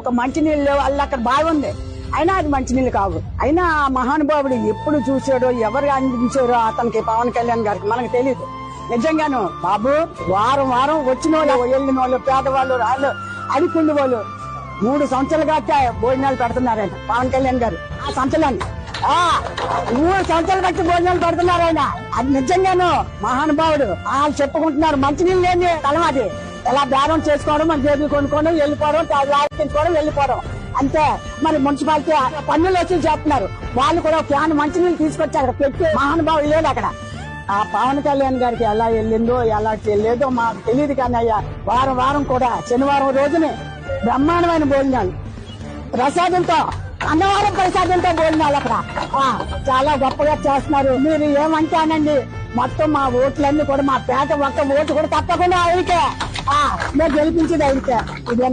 ఒక మంచినీళ్ళు లేవు వాళ్ళు అక్కడ బాగుంది అయినా అది మంచినీళ్ళు కావు. అయినా ఆ మహానుభావుడు ఎప్పుడు చూసాడో ఎవరు అందించారో అతనికి పవన్ కళ్యాణ్ గారికి మనకు తెలియదు నిజంగాను బాబు వారం వారం వచ్చిన వాళ్ళు వెళ్ళిన వాళ్ళు పేదవాళ్ళు రాళ్ళు అడికుండి వాళ్ళు మూడు సంవత్సరాలు భోజనాలు పెడుతున్నారాయన పవన్ కళ్యాణ్ గారు. ఆ సంవత్సరాన్ని ఆ మూడు సంవత్సరాలు కట్టి భోజనాలు పెడుతున్నారు ఆయన. అది నిజంగాను మహానుభావుడు వాళ్ళు చెప్పుకుంటున్నారు మంచినీళ్ళు లేని తలం అది. ఎలా బేరం చేసుకోవడం మన జేబులు కొనుక్కోవడం వెళ్ళిపోవడం లాగించుకోవడం వెళ్ళిపోవడం. అంతే. మరి మున్సిపాలిటీ పన్నులు వచ్చి చెప్తున్నారు. వాళ్ళు కూడా ఫ్యాన్ మంచినీళ్ళు తీసుకొచ్చి అక్కడ. పెట్టి మహానుభావులు లేదు అక్కడ. ఆ పవన్ కళ్యాణ్ గారికి ఎలా వెళ్ళిందో ఎలా లేదో మాకు తెలియదు కానీ అయ్యా వారం వారం కూడా శనివారం రోజునే బ్రహ్మాండమైన భోజనాలు. ప్రసాదంతో అన్నవరం ప్రసాదంతో భోజనాలు అక్కడ. ఆ, చాలా గొప్పగా చేస్తున్నారు. మీరు ఏమంటానండి? మొత్తం మా ఓట్లన్నీ కూడా మా పేట ఒక్క ఓటు కూడా తప్పకుండా ఆయనకే. ఆ, గెలిపించేది అయితే ఇదే